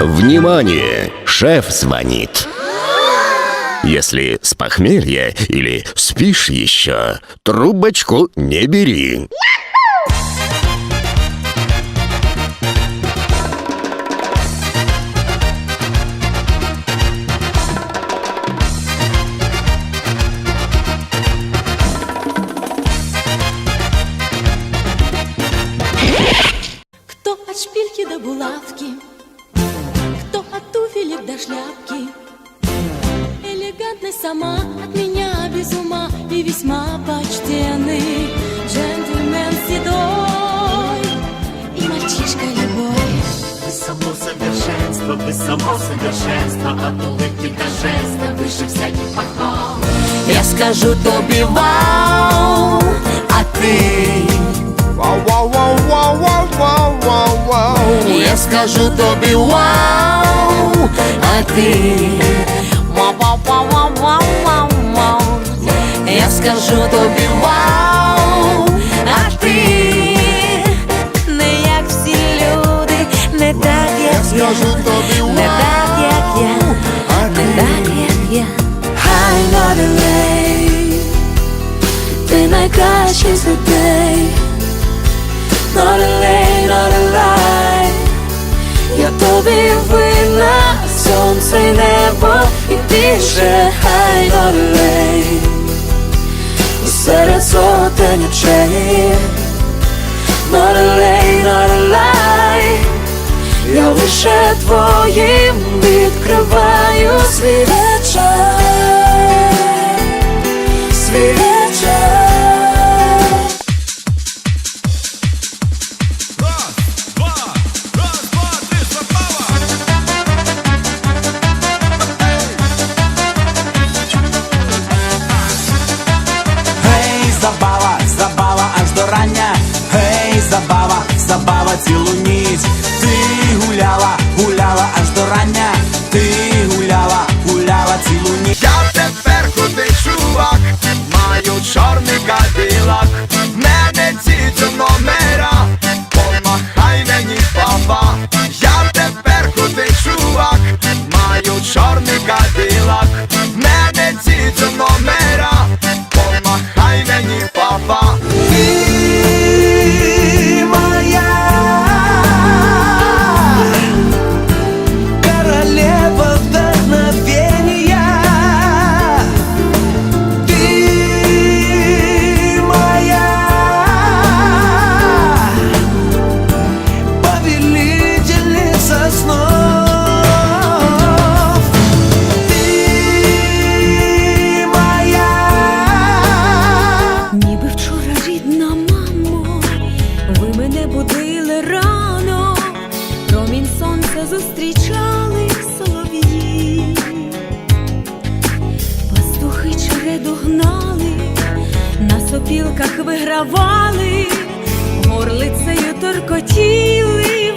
Внимание! Шеф звонит. Если с похмелья или спишь еще, трубочку не бери. Шляпки. Элегантность сама от меня без ума и весьма почтенный джентльмен седой и мальчишка любой. Вы само совершенство, вы само совершенство От улыбки до жеста выше всяких похвал Я скажу тобі вау, а ти Wow, wow, wow, wow, wow, wow, wow, wow. Я скажу тобі вау, ти вау, вау, вау, вау, вау, вау, вау. Я скажу тобі вау, а ти не як всі люди, не так, як я, Скажу тобі не так, як я, не так, як я. Хай Норелей, ти найкращий з людей. Норелей, Норелей, я тобі винна, сонце й небо і тише хай долей серед сотень очей Норелей, Норелей, я лише твоїм відкриваю свій вечір, цілу ніч. Ти пастухи череду гнали, на сопілках вигравали, горлицею торкотіли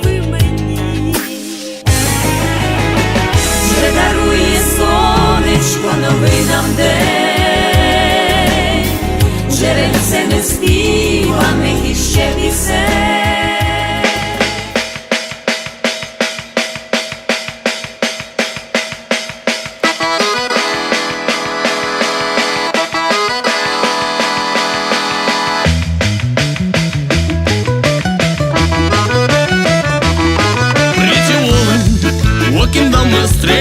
nas três.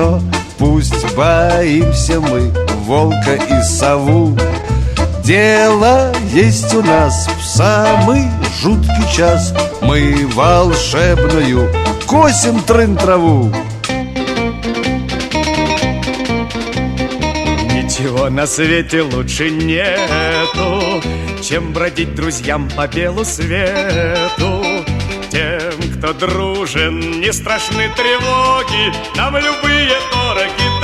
Равно Пусть боимся мы волка и сову. Дело есть у нас в самый жуткий час. Мы волшебную косим трын траву. Ничего на свете лучше нету, чем бродить друзьям по белу свету. Кто дружен, не страшны тревоги, нам любые дороги.